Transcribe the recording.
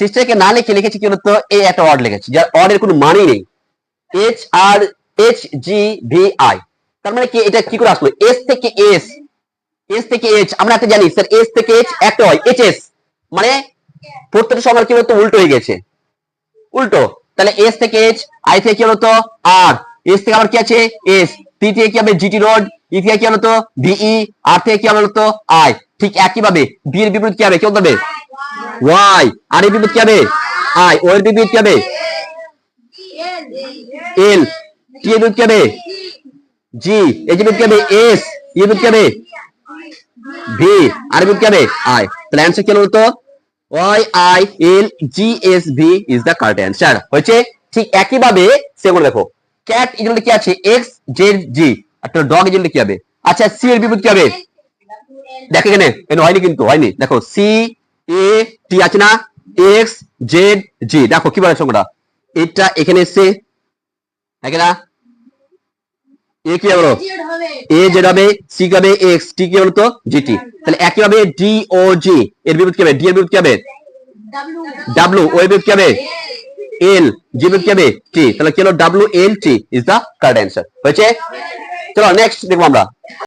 সিস্টারকে না লিখে লিখেছি কি বলতো? এই একটা ওয়ার্ড লিখেছি, যার ওয়ার্ডের কোনো মানেই নেই। H R H G V I তার মানে কি? এটা কি করে আসলো? এস থেকে এস এস থেকে এইচ আমরা একটা জানি স্যার এস থেকে এইচ একটা হয় এইচ এস মানে প্রত্যেকটা সময় কি বলতো? উল্টো হয়ে গেছে। উল্টো। তাহলে এস থেকে এইচ আই থেকে কি হলো আর এস থেকে আবার কি আছে? এস টি থেকে কি হবে? GT road. ই থেকে কি হলো তো ভিই আর থেকে কি হলো তো আই ঠিক একই ভাবে বি এর বিপরীত কি হবে? কি হবে? ওয়াই আর এর বিপরীত কি হবে? আই ও এর বিপরীত কি হবে? এল টি এর কি হবে? জি এর বিপরীত কি হবে? এস এর বিপরীত কি হবে? ভি আর বিপরীত কি হবে? আই তাহলে অ্যান্সার কি হলো তো Y I L G S V is the correct answer হয়েছে? ঠিক একই ভাবে সেগুলো দেখো। ক্যাট ইজুয়ালি কি আছে? এক্স জেড জি আর ডগ ইজুয়ালি কি হবে? আচ্ছা সি এর বিপরীত কি হবে? দেখো এখানে এখানে হয়নি কিন্তু হয়নি। দেখো সি এ টি আছে না? এক্স জেড জি দেখো কি বলে সংখ্যাটা? এটা এখানে এসছে। দেখে না এ কি হলো এ জেড হবে। সি কি হবে? এক্স টি কি হলো তো জিটি তাহলে একই ভাবে ডি ও জি এর বিপরীত কি হবে? ডি এর বিপরীত কি হবে? ডাব্লিউ ও এর বিপরীত কি হবে? এল জি বিপরীত কি হবে? টি তাহলে কি হলো? W L T is the correct answer হয়েছে? চলো নেক্সট দেখব আমরা।